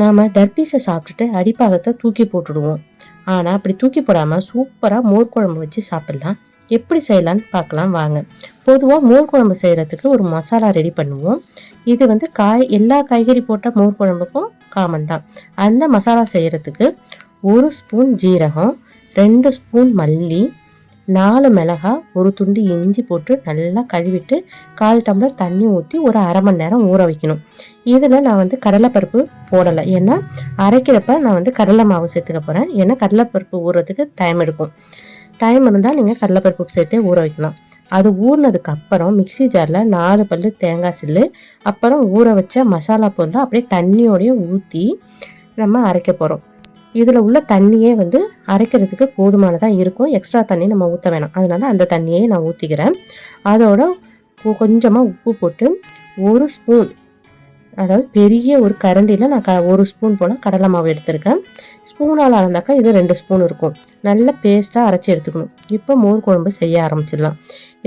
நாம் தர்பீஸை சாப்பிட்டுட்டு அடிப்பாகத்தை தூக்கி போட்டுடுவோம். ஆனால் அப்படி தூக்கி போடாமல் சூப்பராக மோர் குழம்பு வச்சு சாப்பிட்லாம். எப்படி செய்யலான்னு பார்க்கலாம் வாங்க. பொதுவாக மோர் குழம்பு செய்கிறதுக்கு ஒரு மசாலா ரெடி பண்ணுவோம். இது வந்து காய் எல்லா காய்கறி போட்ட மோர் குழம்புக்கும் காமன் தான். அந்த மசாலா செய்கிறதுக்கு ஒரு ஸ்பூன் ஜீரகம் ரெண்டு ஸ்பூன் மல்லி நாலு மிளகா ஒரு துண்டு இஞ்சி போட்டு நல்லா கழுவிட்டு கால் டம்ளர் தண்ணி ஊற்றி ஒரு அரை மணி நேரம் ஊற வைக்கணும். இதில் நான் வந்து கடலைப்பருப்பு போடலை. ஏன்னா அரைக்கிறப்ப நான் வந்து கடலை மாவு சேர்த்துக்க போகிறேன் ஏன்னா கடலைப்பருப்பு ஊறுறதுக்கு டைம் எடுக்கும். டைம் இருந்தால் நீங்கள் கடலைப்பருப்பு சேர்த்தே ஊற வைக்கலாம். அது ஊறினதுக்கு அப்புறம் மிக்சி ஜாரில் நாலு பல் தேங்காய் சில்லு அப்புறம் ஊற வச்ச மசாலா பொருளை அப்படியே தண்ணியோடையே ஊற்றி நம்ம அரைக்க போகிறோம் இதில் உள்ள தண்ணியே வந்து அரைக்கிறதுக்கு போதுமானதாக இருக்கும். எக்ஸ்ட்ரா தண்ணி நம்ம ஊற்ற வேணாம். அதனால் அந்த தண்ணியே நான் ஊற்றிக்கிறேன் அதோட கொஞ்சமாக உப்பு போட்டு ஒரு ஸ்பூன் அதாவது பெரிய ஒரு கரண்டியில் நான் க ஒரு ஸ்பூன் போல் கடலை மாவு எடுத்திருக்கேன். ஸ்பூனால் அளந்தாக்கா இது ரெண்டு ஸ்பூன் இருக்கும். நல்லா பேஸ்ட்டாக அரைச்சி எடுத்துக்கணும். இப்போ மோர் குழம்பு செய்ய ஆரம்பிச்சிடலாம்.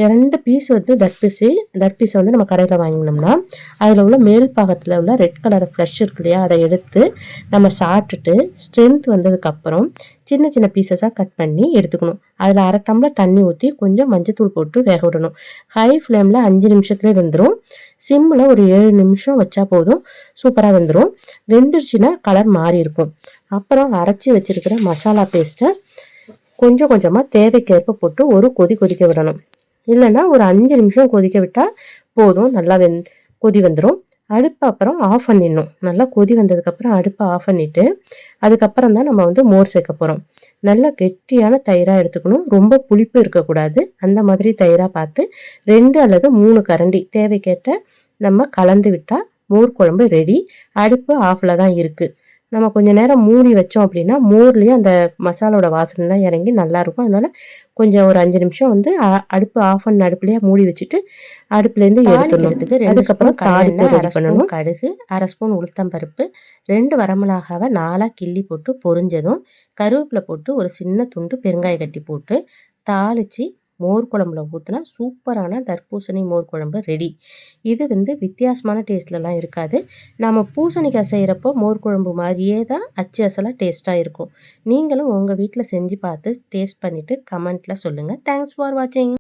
ரெண்டு பீஸ் வந்து தட்பீஸு தட்பீஸை வந்து நம்ம கடையில் வாங்கினோம்னா அதில் உள்ள மேல் பாகத்தில் உள்ள ரெட் கலர் ஃப்ளஷ் இருக்கு இல்லையா அதை எடுத்து நம்ம சாப்பிட்டுட்டு ஸ்ட்ரென்த் வந்ததுக்கப்புறம் சின்ன சின்ன பீசஸாக கட் பண்ணி எடுத்துக்கணும். அதில் அரை டம்ளர் தண்ணி ஊற்றி கொஞ்சம் மஞ்சத்தூள் போட்டு வேக விடணும். ஹை ஃப்ளேமில் அஞ்சு நிமிஷத்துலேயே வெந்துடும் சிம்மில் ஒரு ஏழு நிமிஷம் வச்சா போதும். சூப்பராக வெந்துடும் வெந்துருச்சுன்னா கலர் மாறி இருக்கும். அப்புறம் அரைச்சி வச்சுருக்கிற மசாலா பேஸ்ட்டை கொஞ்சம் கொஞ்சமாக தேவைக்கேற்ப போட்டு ஒரு கொதி கொதிக்க விடணும். இல்லைன்னா ஒரு அஞ்சு நிமிஷம் கொதிக்க விட்டால் போதும் நல்லா வெந் கொதி வந்துடும் அடுப்பை அப்புறம் ஆஃப் பண்ணிடணும். நல்லா கொதி வந்ததுக்கப்புறம் அடுப்பை ஆஃப் பண்ணிவிட்டு அதுக்கப்புறம் தான் நம்ம வந்து மோர் சேர்க்க போகிறோம் நல்லா கெட்டியான தயிராக எடுத்துக்கணும். ரொம்ப புளிப்பு இருக்கக்கூடாது. அந்த மாதிரி தயிராக பார்த்து ரெண்டு அல்லது மூணு கரண்டி தேவைக்கேற்ற நம்ம கலந்து விட்டால் மோர் குழம்பு ரெடி அடுப்பு ஆஃபில் தான் இருக்குது நம்ம கொஞ்சம் நேரம் மூடி வச்சோம் அப்படின்னா மோர்லேயும் அந்த மசாலோட வாசனைலாம் இறங்கி நல்லாயிருக்கும். அதனால் கொஞ்சம் ஒரு அஞ்சு நிமிஷம் வந்து அடுப்பு ஆஃப் பண்ண அடுப்புலேயே மூடி வச்சுட்டு அடுப்புலேருந்து எடுத்துக்கிறதுக்கு அதுக்கப்புறம் தாளிப்பு ரெடி பண்ணணும். கடுகு அரை ஸ்பூன் உளுத்தம் பருப்பு ரெண்டு வரமிளகாவை நாலாக கிள்ளி போட்டு பொரிஞ்சதும் கருவேப்பிலை போட்டு ஒரு சின்ன துண்டு பெருங்காய கட்டி போட்டு தாளித்து மோர் குழம்புல ஊற்றினா சூப்பரான தர்பூசணி மோர் குழம்பு ரெடி இது வந்து வித்தியாசமான டேஸ்ட்லலாம் இருக்காது. நம்ம பூசணிக்காய் செய்கிறப்போ மோர் குழம்பு மாதிரியே தான் அச்சு அசலாக டேஸ்ட்டாக இருக்கும். நீங்களும் உங்கள் வீட்டில் செஞ்சு பார்த்து டேஸ்ட் பண்ணிவிட்டு கமெண்ட்டில் சொல்லுங்கள் தேங்க்ஸ் ஃபார் வாட்சிங்